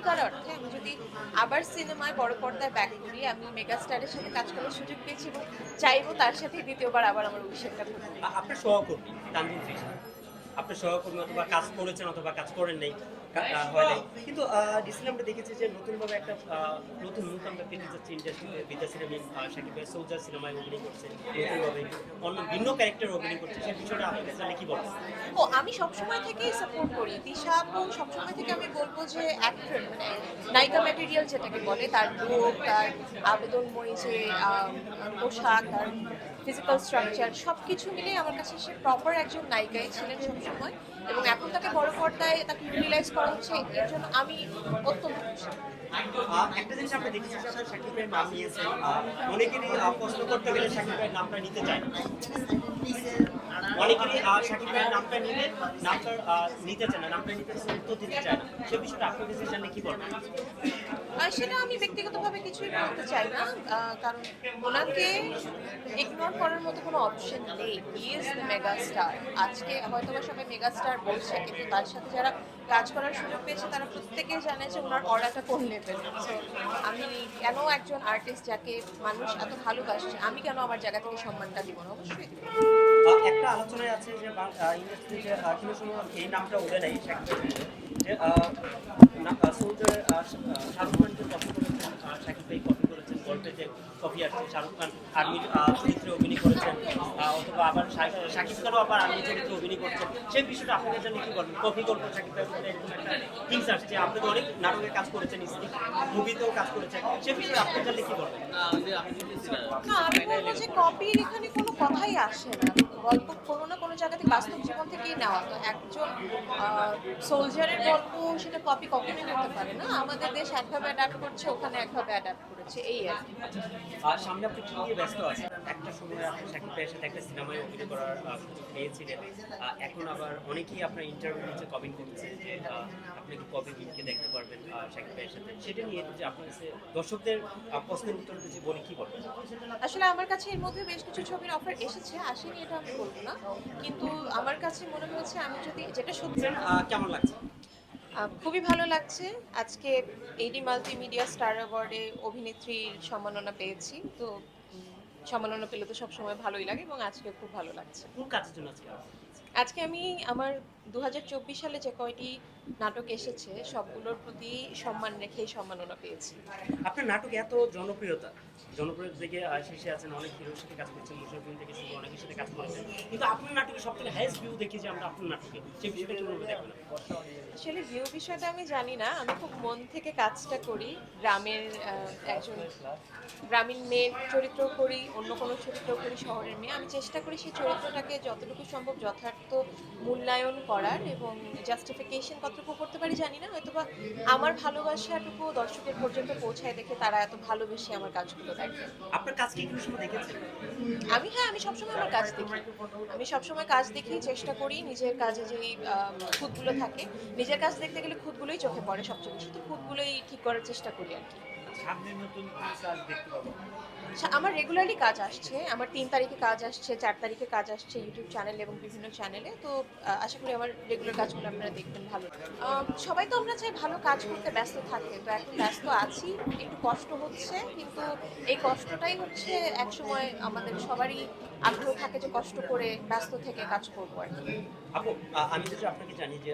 সত্যিকার অর্থে আমি যদি আবার সিনেমায় বড় পর্দায় ব্যাক করি, আমি মেগাস্টারের সাথে কাজ করার সুযোগ পেয়েছি এবং চাইব তার সাথে দ্বিতীয়বার আবার আমার অভিষেকটা করব আপনার সহকর্মী তৃষা আপনার সহকর্মী অথবা কাজ করেছেন অথবা কাজ করেন নাই হয় নাই। কিন্তু ডিসিলে আমরা দেখেছি যে নতুনভাবে একটা নতুন মুখ আমরা পেতে যাচ্ছি ইন্ডাস্ট্রিতে বিদ্যা সিনেমা সাকিব ভাই সৌজার সিনেমায় অভিনয় করছে নতুনভাবে অন্য ভিন্ন ক্যারেক্টার অভিনয় করছে। সেই বিষয়টা আপনাকে জানলে কি বলেন? ও আমি সবসময় থেকেই সাপোর্ট করি। দিশা আপু সবসময় থেকে আমি বলব যে অ্যাক্টর মানে নায়িকা ম্যাটেরিয়াল যেটাকে বলে তার রূপ তার আবেদনময়ী যে পোশাক তার ফিজিক্যাল স্ট্রাকচার সব কিছু মিলিয়ে আমার কাছে সে প্রপার একজন নায়িকাই ছিলেন সবসময় এবং এখন তাকে বড় পর্দায় তাকে ইউটিলাইজ করা হচ্ছে, এর জন্য আমি অত্যন্ত খুশি একটা জিনিস আমরা দেখেছি অনেকেরই প্রশ্ন করতে গেলে ভাইয়ের নামটা নিতে চায়। অনেকেরই ভাইয়ের নামটা নিলে, নামটা নিতে চায় না, নামটা নিতে উত্তর দিতে চায় না। সে বিষয়টা আপনার কাছে জানলে কি বলবেন? সেটা আমি ব্যক্তিগতভাবে কিছুই বলতে চাই না কারণ ওনাকে ইগনোর করার মতো কোনো অপশন নেই। He is the mega star আজকে হয়তো বা সবাই মেগা স্টার বলছে, কিন্তু তার সাথে যারা কাজ করার সুযোগ পেয়েছে, তারা প্রত্যেকেই জানে যে ওনার অর্ডারটা কোন লেভেল আমি কেন একজন আর্টিস্ট যাকে মানুষ এত ভালোবাসছে, আমি কেন আমার জায়গা থেকে সম্মানটা দিব না? অবশ্যই। একটা আলোচনায় আছে যে ইন্ডাস্ট্রিতে কোনো সময় এই নামটা উঠে নেই যে শাহরুখ খানকে কপি করেছেন শাকিব ভাই কপি করেছেন। কপি আসছে। শাহরুখ খান আর্মির চরিত্রে অভিনয় করেছেন অথবা আবার শাকিব খানও আবার আর্মি চরিত্রে অভিনয় করছেন। সেই বিষয়টা আপনাদের জন্য কি বলবেন? কপি গল্প শাকিব আসছে। অনেক নাটকে কাজ করেছেন মুভিতেও কাজ করেছেন। সেই জন্য বলবেন? কপির এখানে কোনো কথাই আসে না। গল্প কোনো না কোনো জায়গা থেকে বাস্তব জীবন থেকেই নেওয়া। তো একজন সোলজারের গল্প সেটা কপি কখনোই করতে পারে না। আমাদের দেশ একভাবে অ্যাডাপ্ট করছে, ওখানে একভাবে অ্যাডাপ্ট করেছে। এই আর আর সামনে আপনি কি নিয়ে ব্যস্ত আছেন। একটা সময় আপনি শাকিব ভাইয়ের সাথে একটা সিনেমায় অভিনয় করার পেয়েছিলেন এখন আবার অনেকেই আপনার ইন্টারভিউ নিচে কমেন্ট করছে যে আপনি কি কবে মিমকে দেখতে পারবেন ভাইয়ের সাথে? সেটা নিয়ে যে আপনার কাছে দর্শকদের প্রশ্নের উত্তর বলি কি বলবেন আসলে আমার কাছে এর মধ্যে বেশ কিছু ছবির অফার এসেছে আসেনি এটা আমি বলব না। কিন্তু আমার কাছে মনে হয়েছে আমি যদি যেটা সত্যি কেমন লাগছে? খুবই ভালো লাগছে। আজকে এইডি মাল্টিমিডিয়া স্টার অ্যাওয়ার্ডে অভিনেত্রীর সম্মাননা পেয়েছি। তো সম্মাননা পেলে তো সবসময় ভালোই লাগে এবং আজকে খুব ভালো লাগছে। আজকে? আজকে আমি আমার দুহাজার চব্বিশ সালে যে কয়টি নাটক এসেছে সবগুলোর প্রতি সম্মান রেখেই সম্মাননা পেয়েছি। আপনার নাটক এত জনপ্রিয়তা জনপ্রিয়তা থেকে শীর্ষে আছেন অনেক হিরোর সাথে কাজ করছেন থেকে শুরু অনেকের সাথে কাজ করেছেন। কিন্তু আপনার নাটকে সব থেকে হাইস্ট ভিউ দেখি যে আমরা আপনার নাটকে সেই বিষয়টা কীভাবে দেখবেন? আসলে ভিউ বিষয়টা আমি জানি না। আমি খুব মন থেকে কাজটা করি। গ্রামের একজন গ্রামীণ মেয়ের চরিত্র করি অন্য কোনো চরিত্র করি শহরের মেয়ে। আমি চেষ্টা করি সেই চরিত্রটাকে যতটুকু সম্ভব যথার্থ মূল্যায়ন করার এবং জাস্টিফিকেশন কতটুকু করতে পারি জানি না। হয়তোবা আমার ভালোবাসাটুকু দর্শকের পর্যন্ত পৌঁছায় দেখে তারা এত ভালোবেসে আমার কাজগুলো দেখে। আপনার কাজ কি কোনো সময় দেখেছেন? আমি হ্যাঁ আমি সবসময় আমার কাজ দেখি। আমি সবসময় কাজ দেখি চেষ্টা করি নিজের কাজে যেই আহ, খুঁতগুলো থাকে নিজের কাজ দেখতে গেলে খুঁতগুলোই চোখে পড়ে সবচেয়ে বেশি। তো খুঁতগুলোই ঠিক করার চেষ্টা করি আর কি। সামনে নতুন কাজ দেখতে পাবো? আমার রেগুলারলি কাজ আসছে আমার তিন তারিখে কাজ আসছে চার তারিখে কাজ আসছে ইউটিউব চ্যানেল এবং বিভিন্ন চ্যানেলে তো আশা করি আমার রেগুলার কাজগুলো আপনারা দেখবেন ভালো। সবাই তো আমরা চাই ভালো কাজ করতে ব্যস্ত থাকে। তো এখন ব্যস্ত আছি একটু কষ্ট হচ্ছে কিন্তু এই কষ্টটাই হচ্ছে একসময় আমাদের সবারই আগ্রহ থাকে যে কষ্ট করে ব্যস্ত থেকে কাজ করব আর কি। আপু আমি যদি আপনাকে জানি যে